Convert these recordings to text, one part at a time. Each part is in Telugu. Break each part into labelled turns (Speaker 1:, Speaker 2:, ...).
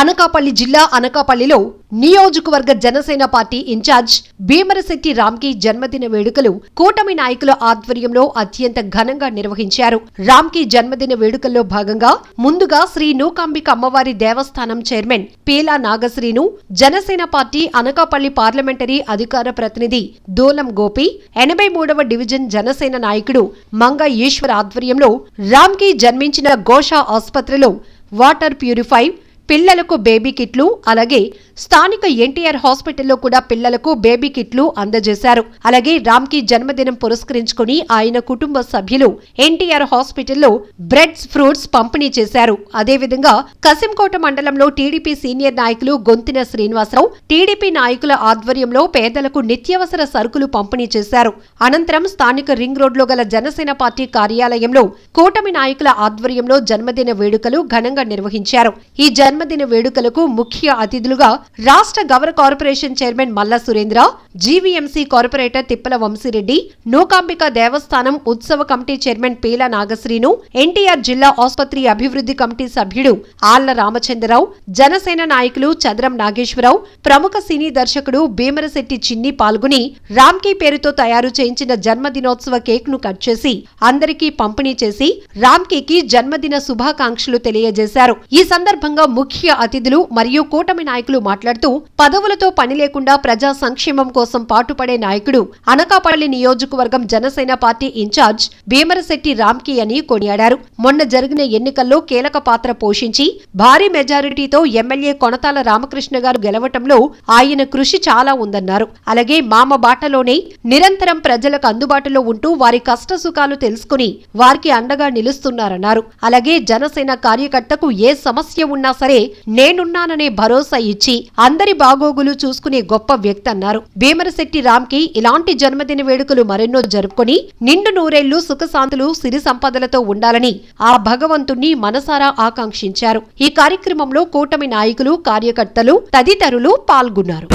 Speaker 1: అనకాపల్లి జిల్లా అనకాపల్లిలో నియోజకవర్గ జనసేన పార్టీ ఇన్ఛార్జ్ భీమరశెట్టి రామ్కి జన్మదిన వేడుకలు కూటమి నాయకుల ఆధ్వర్యంలో అత్యంత ఘనంగా నిర్వహించారు. రామ్కి జన్మదిన వేడుకల్లో భాగంగా ముందుగా శ్రీ నూకాంబిక అమ్మవారి దేవస్థానం chairman Peela Nagasrinu Janasena party Anakapalli parliamentary అధికార ప్రతినిధి దూలం గోపి ఎనభై మూడవ డివిజన్ జనసేన నాయకుడు మంగ ఈశ్వర్ ఆధ్వర్యంలో రామ్కి జన్మించిన గోషా ఆసుపత్రిలో వాటర్ ప్యూరిఫై పిల్లలకు బేబీ కిట్లు అలాగే స్థానిక ఎన్టీఆర్ హాస్పిటల్లో కూడా పిల్లలకు బేబీ కిట్లు అందజేశారు. అలాగే రామ్కి జన్మదినం పురస్కరించుకుని ఆయన కుటుంబ సభ్యులు ఎన్టీఆర్ హాస్పిటల్లో బ్రెడ్స్ ఫ్రూట్స్ పంపిణీ చేశారు. అదేవిధంగా కసింకోట మండలంలో టీడీపీ సీనియర్ నాయకులు గొంతిన శ్రీనివాసరావు టీడీపీ నాయకుల ఆధ్వర్యంలో పేదలకు నిత్యావసర సరుకులు పంపిణీ చేశారు. అనంతరం స్థానిక రింగ్ రోడ్లో గల జనసేన పార్టీ కార్యాలయంలో కూటమి నాయకుల ఆధ్వర్యంలో జన్మదిన వేడుకలు ఘనంగా నిర్వహించారు. ఈ జన్మదిన వేడుకలకు ముఖ్య అతిథులుగా రాష్ట్ర గవర్ corporation chairman Malla Surendra GVMC corporator Tippala Vamsi Reddy Nookambika దేవస్థానం ఉత్సవ committee chairman Peela Nagasrinu NTR జిల్లా ఆసుపత్రి అభివృద్ధి కమిటీ సభ్యుడు ఆళ్ళ రామచంద్రరావు జనసేన నాయకులు చదరం నాగేశ్వరరావు ప్రముఖ సినీ దర్శకుడు భీమరశెట్టి చిన్ని పాల్గొని రామ్కీ పేరుతో తయారు చేయించిన జన్మదినోత్సవ కేక్ను కట్ చేసి అందరికీ పంపిణీ చేసి రామ్కీకి జన్మదిన శుభాకాంక్షలు తెలియజేశారు. ఈ సందర్భంగా ముఖ్య అతిథులు మరియు కూటమి నాయకులు మాట్లాడుతూ పదవులతో పని లేకుండా ప్రజా సంక్షేమం కోసం పాటుపడే నాయకుడు అనకాపల్లి నియోజకవర్గం జనసేన పార్టీ ఇన్ఛార్జ్ భీమరశెట్టి రామ్కి అని కొనియాడారు. మొన్న జరిగిన ఎన్నికల్లో కీలక పాత్ర పోషించి భారీ మెజారిటీతో ఎమ్మెల్యే కొనతాల రామకృష్ణ గారు గెలవటంలో ఆయన కృషి చాలా ఉందన్నారు. అలాగే మామ బాటలోనే నిరంతరం ప్రజలకు అందుబాటులో ఉంటూ వారి కష్ట సుఖాలు తెలుసుకుని వారికి అండగా నిలుస్తున్నారన్నారు. అలాగే జనసేన కార్యకర్తకు ఏ సమస్య ఉన్నా సరే నేనున్నాననే భరోసా ఇచ్చి అందరి బాగోగులు చూసుకునే గొప్ప వ్యక్తి అన్నారు. భీమరశెట్టి రామ్కి ఇలాంటి జన్మదిన వేడుకలు మరెన్నో జరుపుకొని నిండు నూరేళ్ళు సుఖశాంతులు సిరి సంపదలతో ఉండాలని ఆ భగవంతుణ్ణి మనసారా ఆకాంక్షించారు. ఈ కార్యక్రమంలో కూటమి నాయకులు కార్యకర్తలు తదితరులు పాల్గొన్నారు.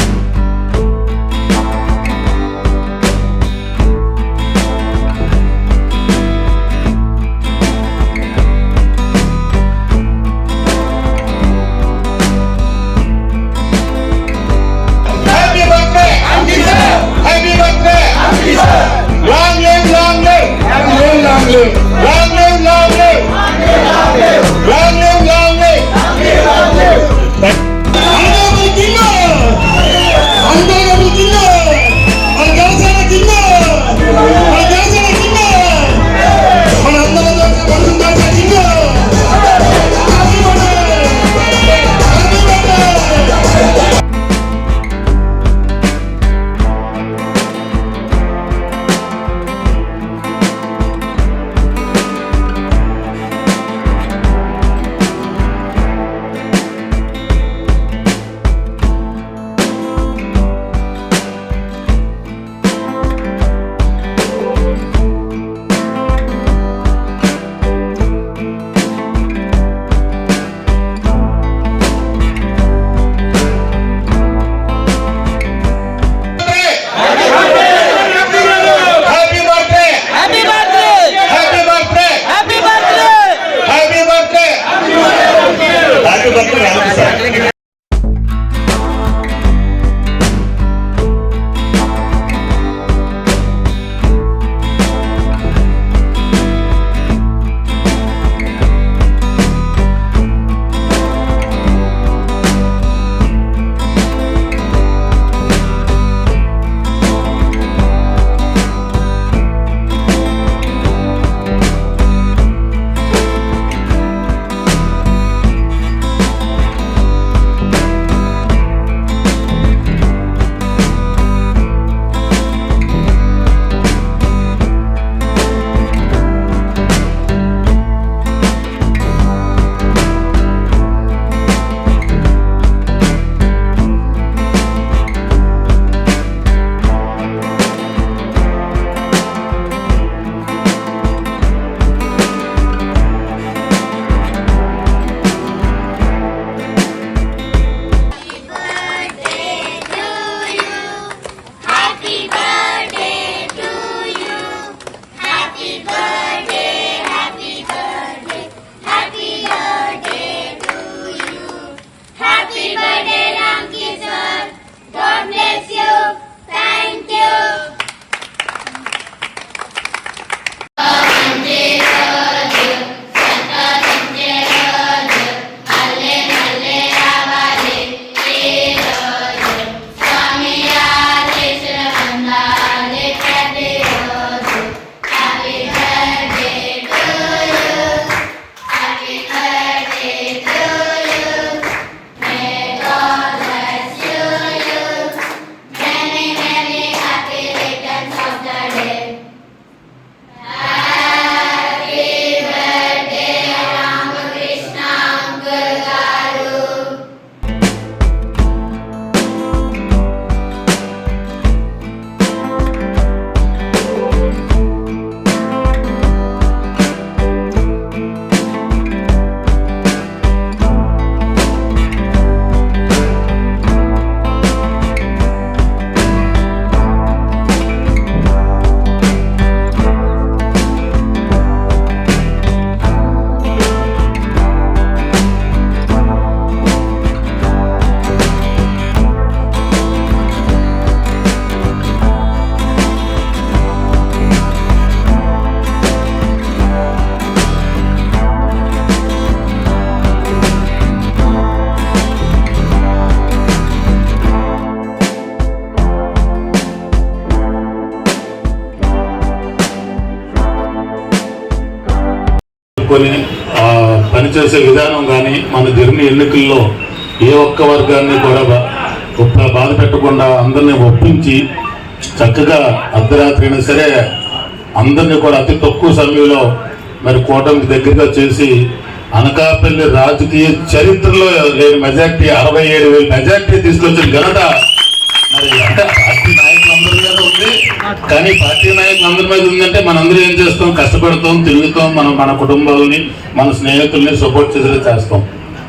Speaker 2: పెట్టుకొని పనిచేసే విధానం కానీ మన జరిగిన ఎన్నికల్లో ఏ ఒక్క వర్గాన్ని కూడా గొప్ప బాధ పెట్టకుండా అందరినీ ఒప్పించి చక్కగా అర్ధరాత్రి అయినా సరే అందరినీ కూడా అతి తక్కువ సమయంలో మరి కూటమికి దగ్గరగా చేసి అనకాపల్లి రాజకీయ చరిత్రలో లేని మెజార్టీ అరవై ఏడు వేల మెజార్టీ తీసుకొచ్చిన ఘనత మరి కానీ పార్టీ నాయకులందరి మీద ఉందంటే మనందరూ ఏం చేస్తాం? కష్టపడతాం తిరుగుతాం మనం మన కుటుంబాలని మన స్నేహితుల్ని సపోర్ట్ చేసేలా చేస్తాం.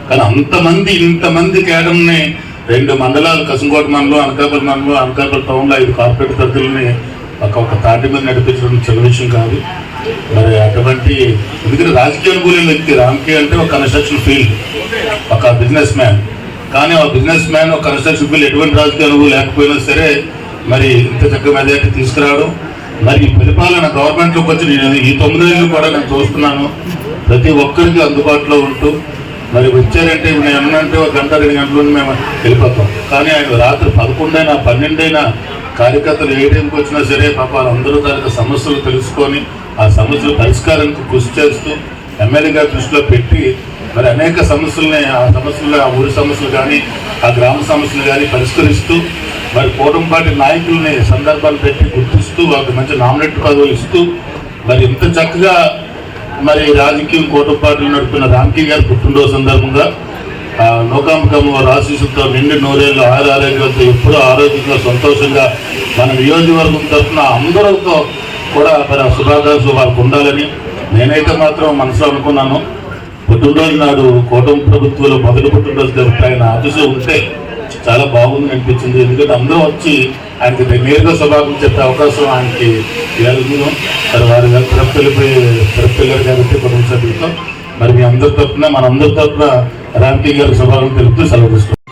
Speaker 2: కానీ అంతమంది ఇంతమంది కేడర్ని రెండు మండలాలు కసంకోట మండలం అనకాపల్లి మండలం అనకాపల్లి టౌన్లో ఐదు కార్పొరేట్ సభ్యులని ఒక ఒక తాటి మీద నడిపించడం చిన్న విషయం కాదు. మరి అటువంటి ఎందుకంటే రాజకీయ అనుకూలం వ్యక్తి రామ్కి అంటే ఒక కన్స్ట్రక్షన్ ఫీల్డ్ ఒక బిజినెస్ మ్యాన్ కానీ ఆ బిజినెస్ మ్యాన్ ఒక కన్స్ట్రక్షన్ ఫీల్డ్ ఎటువంటి రాజకీయ అనుభవం లేకపోయినా సరే మరి ఇంత చక్కగా మెజార్టీ తీసుకురావడం మరి పరిపాలన గవర్నమెంట్లోకి వచ్చి నేను ఈ తొమ్మిదేళ్ళు కూడా నేను చూస్తున్నాను. ప్రతి ఒక్కరికి అందుబాటులో ఉంటూ మరి వచ్చారంటే మేము నేను అన్నంటే ఒక గంట రెండు గంటలు మేము వెళ్ళిపోతాం. కానీ ఆయన రాత్రి పదకొండైనా పన్నెండైనా కార్యకర్తలు ఏ టైంకి వచ్చినా సరే పాప వాళ్ళందరూ తాలూకా సమస్యలు తెలుసుకొని ఆ సమస్యల పరిష్కారానికి కృషి చేస్తూ ఎమ్మెల్యేగా దృష్టిలో పెట్టి మరి అనేక సమస్యలని ఆ సమస్యలు ఆ ఊరి సమస్యలు కానీ ఆ గ్రామ సమస్యలు కానీ పరిష్కరిస్తూ మరి కూటమి నాయకుల్ని సందర్భాలు పెట్టి గుర్తిస్తూ వాళ్ళకి మంచి నామినేట్ పదవులు ఇస్తూ మరి ఇంత చక్కగా మరి రాజకీయం కూటమి నడుపుతున్న రామ్కీ గారి పుట్టినరోజు సందర్భంగా ఆ లోకాముఖము రాశిసుతో నిండి నూరేళ్ళు ఆరు ఆరోగ్యంతో ఎప్పుడూ ఆరోగ్యంగా సంతోషంగా మన నియోజకవర్గం తరఫున అందరితో కూడా మరి శుభాకాంక్షలు వాళ్ళకు ఉండాలని నేనైతే మాత్రం మనసులో అనుకున్నాను. పుట్టినరోజు నాడు కూటమి ప్రభుత్వంలో మొదటి పుట్టినరోజు కాబట్టి ఆయన ఉంటే చాలా బాగుంది అనిపించింది. ఎందుకంటే అందరూ వచ్చి ఆయనకి నేరుగా స్వభావం చెప్పే అవకాశం ఆయనకి ఇవ్వగలను మరి వారి గారు తిరుపతి వెళ్ళిపోయి తిరుపతి వెళ్ళారు కాబట్టి కుటుంబ సభ్యులతో మరి మీ అందరి తరఫున మన అందరి తరఫున రామ్కి గారి స్వభావం తెలుపుతూ సెలవు